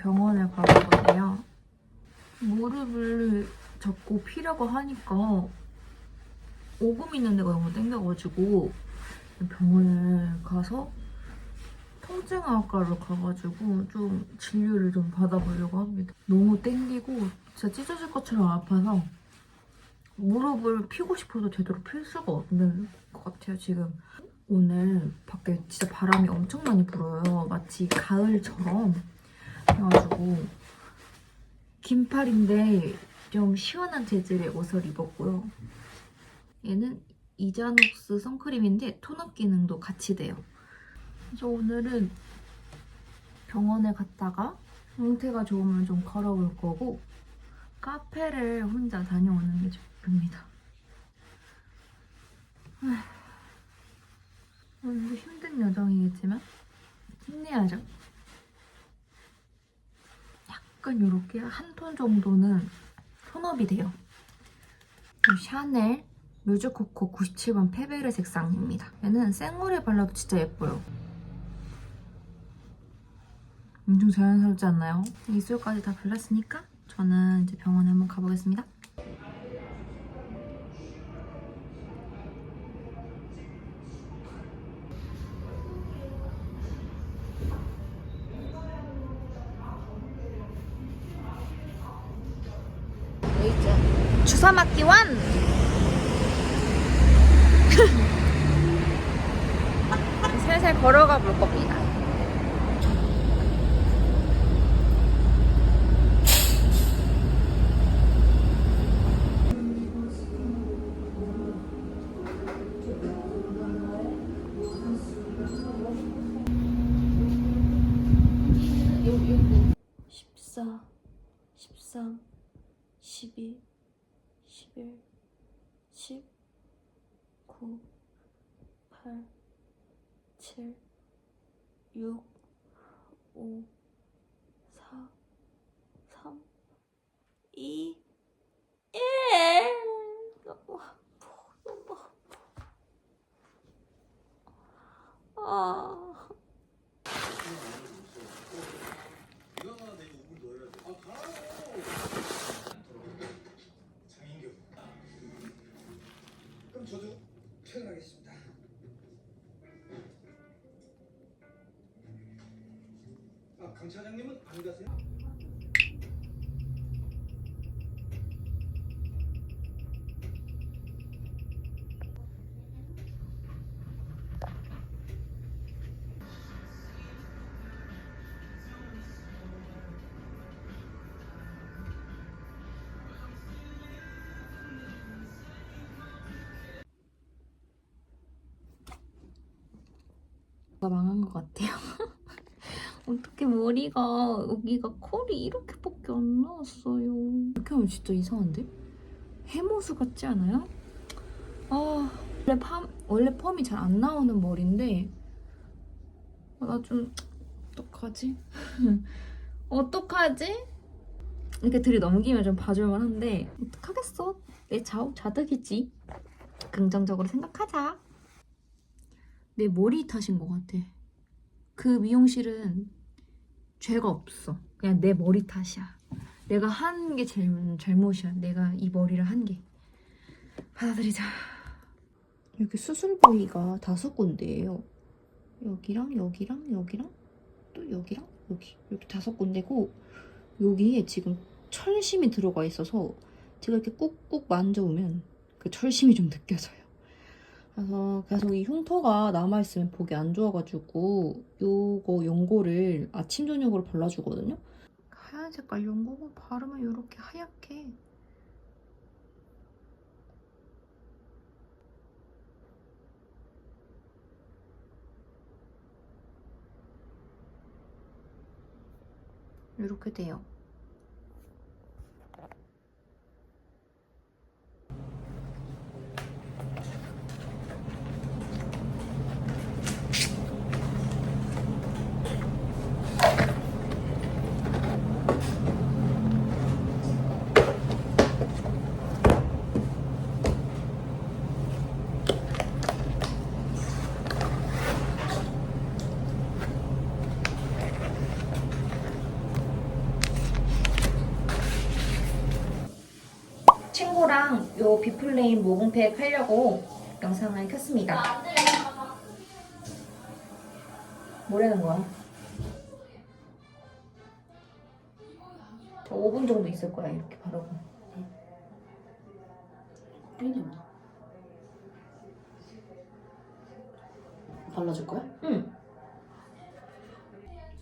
병원에 가보거든요. 무릎을 잡고 피려고 하니까 오금 있는 데가 너무 땡겨가지고 병원에 가서 통증학과로 가가지고 좀 진료를 좀 받아보려고 합니다. 너무 땡기고 진짜 찢어질 것처럼 아파서 무릎을 피고 싶어도 제대로 필 수가 없는 것 같아요 지금. 오늘 밖에 진짜 바람이 엄청 많이 불어요. 마치 가을처럼. 그래가지고 긴팔인데 좀 시원한 재질의 옷을 입었고요. 얘는 이자녹스 선크림인데 톤업 기능도 같이 돼요. 그래서 오늘은 병원에 갔다가 상태가 좋으면 좀 걸어볼 거고 카페를 혼자 다녀오는 게 목표입니다. 아휴, 오늘도 힘든 여정이겠지만 힘내야죠. 약간 이렇게 한 톤 정도는 톤업이 돼요. 이 샤넬 뮤즈코코 97번 페베르 색상입니다. 얘는 생얼에 발라도 진짜 예뻐요. 엄청 자연스럽지 않나요? 입술까지 다 발랐으니까 저는 이제 병원에 한번 가보겠습니다. 주사 맞기 완! 살살 걸어가 볼 겁니다. 십사, 십삼, 십이, 십일, 십, 구, 팔, 칠, 육, 오, 사, 삼, 이, 일. 너무 아파, 너무 아파. 아. 강 차장님은 안 가세요? 가 망한 것 같아요. 어떻게 머리가 여기가 컬이 이렇게밖에 안 나왔어요. 이렇게 하면 진짜 이상한데? 해모수 같지 않아요? 아 원래 팜 원래 펌이 잘 안 나오는 머리인데 아, 나좀 어떡하지? 어떡하지? 이렇게 들이 넘기면 좀 봐줄만 한데 어떡하겠어? 내 자업 자득이지. 긍정적으로 생각하자. 내 머리 탓인 것 같아. 그 미용실은 죄가 없어. 그냥 내 머리 탓이야. 내가 한 게 잘못이야. 내가 이 머리를 한 게. 받아들이자. 이렇게 수술 부위가 다섯 군데예요. 여기랑 여기랑 여기랑 또 여기랑 여기 이렇게 다섯 군데고 여기에 지금 철심이 들어가 있어서 제가 이렇게 꾹꾹 만져보면 그 철심이 좀 느껴져요. 그래서 계속 이 흉터가 남아있으면 보기 안 좋아가지고 요거 연고를 아침 저녁으로 발라주거든요. 하얀 색깔 연고만 바르면 이렇게 하얗게 이렇게 돼요. 요 비플레인 모공팩 하려고 영상을 켰습니다. 뭐라는 거야? 저 5분 정도 있을 거야 이렇게 바르고. 삐님 발라줄 거야? 응.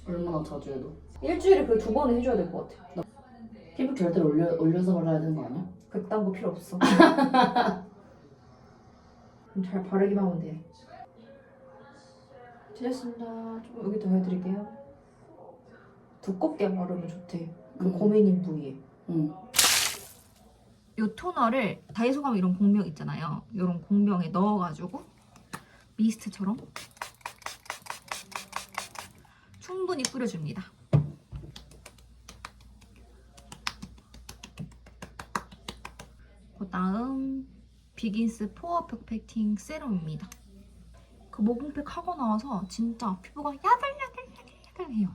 얼마나 자주 해도? 일주일에 그두 번은 해줘야 될 것 같아. 피부 결대를 올려, 올려서 발라야 되는 거 아니야? 그딴 거 필요 없어. 그럼 잘 바르기만 하면 돼. 찢었습니다. 좀 여기 더 해드릴게요. 두껍게 바르면 좋대. 그 음. 고민인 부위에. 응. 이 토너를 다이소 가면 이런 공병 있잖아요. 이런 공병에 넣어가지고 미스트처럼 충분히 뿌려줍니다. 다음 비긴스 포어 퍼펙팅 세럼입니다. 그 모공팩 하고 나와서 진짜 피부가 야들야들야들야들해요.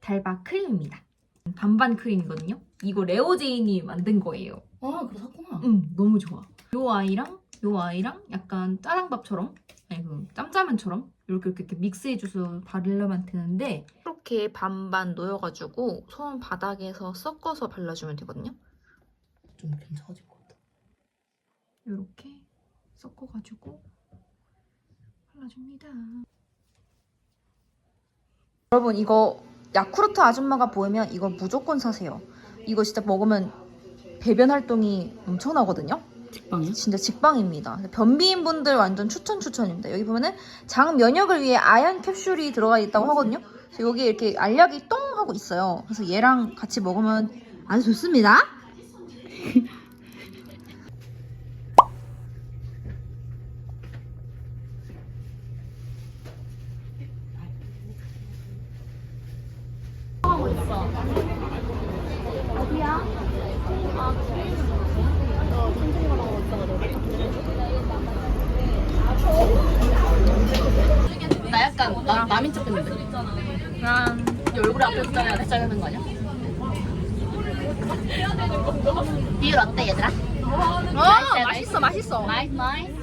달바 크림입니다. 반반 크림이거든요. 이거 레오제인이 만든 거예요. 아, 그래 샀구나. 응, 너무 좋아. 요 아이랑 요 아이랑 약간 짜장밥처럼 아니 그 짬짜면처럼 이렇게 이렇게, 이렇게 믹스해줘서 바르려면 되는데 이렇게 반반 놓여가지고 손 바닥에서 섞어서 발라주면 되거든요. 좀 괜찮아질 것. 이렇게 섞어가지고 발라줍니다. 여러분 이거 야쿠르트 아줌마가 보이면 이거 무조건 사세요. 이거 진짜 먹으면 배변 활동이 엄청나거든요. 직방이야? 진짜 직방입니다. 변비인 분들 완전 추천 추천입니다. 여기 보면은 장 면역을 위해 아연 캡슐이 들어가 있다고 하거든요. 그래서 여기 이렇게 알약이 똥 하고 있어요. 그래서 얘랑 같이 먹으면 아주 좋습니다. 나 약간 나, 남인 척 했는데. 난 얼굴 앞에 있잖아. 내 짜는 거 아니야? 비율 어때 얘들아? 어, 맛있어 맛있어. 나이스.